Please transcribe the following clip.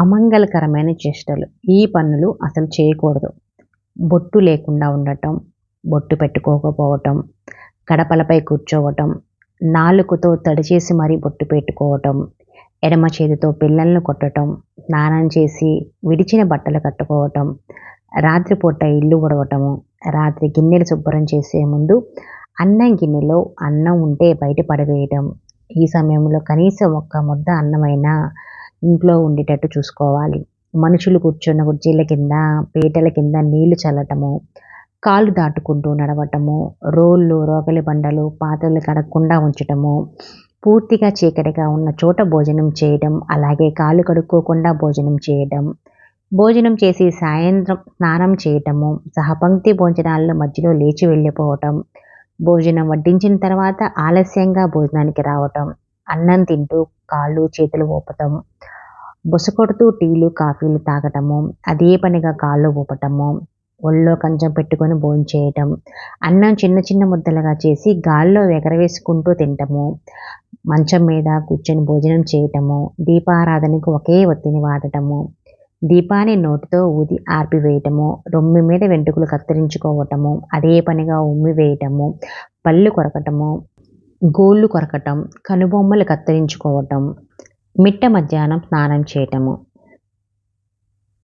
అమంగళకరమైన చేష్టలు. ఈ పనులు అసలు చేయకూడదు. బొట్టు లేకుండా ఉండటం బొట్టు పెట్టుకోకపోవటం గడపలపై కూర్చోవటం నాలుకతో తడిచేసి మరీ బొట్టు పెట్టుకోవటం ఎడమ చేతితో పిల్లలను కొట్టడం స్నానం చేసి విడిచిన బట్టలు కట్టుకోవటం రాత్రిపూట ఇల్లు ఉడవటము రాత్రి గిన్నెలు శుభ్రం చేసే ముందు అన్నం గిన్నెలో అన్నం ఉంటే బయట పడవేయటం. ఈ సమయంలో కనీసం ఒక్క ముద్ద అన్నమైనా ఇంట్లో ఉండేటట్టు చూసుకోవాలి. మనుషులు కూర్చున్న కుర్చీల కింద పీటల కింద నీళ్ళు చల్లటము కాళ్ళు దాటుకుంటూ నడవటము రోళ్ళు రోకలి బండలు పాత్రలు కడగకుండా ఉంచటము పూర్తిగా చీకటిగా ఉన్న చోట భోజనం చేయడం అలాగే కాళ్ళు కడుక్కోకుండా భోజనం చేయడం భోజనం చేసి సాయంత్రం స్నానం చేయటము సహపంక్తి భోజనాల్లో మధ్యలో లేచి వెళ్ళిపోవటం భోజనం వడ్డించిన తర్వాత ఆలస్యంగా భోజనానికి రావటం అన్నం తింటూ కాళ్ళు చేతులు ఊపటం బుసకొడుతూ టీలు కాఫీలు తాగటము అదే పనిగా కాళ్ళు ఊపటము ఒళ్ళో కంచం పెట్టుకొని భోజనం చేయటం అన్నం చిన్న చిన్న ముద్దలుగా చేసి గాల్లో ఎగరవేసుకుంటూ తింటము మంచం మీద కూర్చొని భోజనం చేయటము దీపారాధనకు ఒకే ఒత్తిని వాడటము దీపాన్ని నోటితో ఊది ఆర్పివేయటము రొమ్మి మీద వెంట్రుకలు కత్తిరించుకోవటము అదే పనిగా ఉమ్మి వేయటము పళ్ళు కొరకటము గోళ్ళు కొరకటం కనుబొమ్మలు కత్తిరించుకోవటం మిట్ట మధ్యాహ్నం స్నానం చేయటము.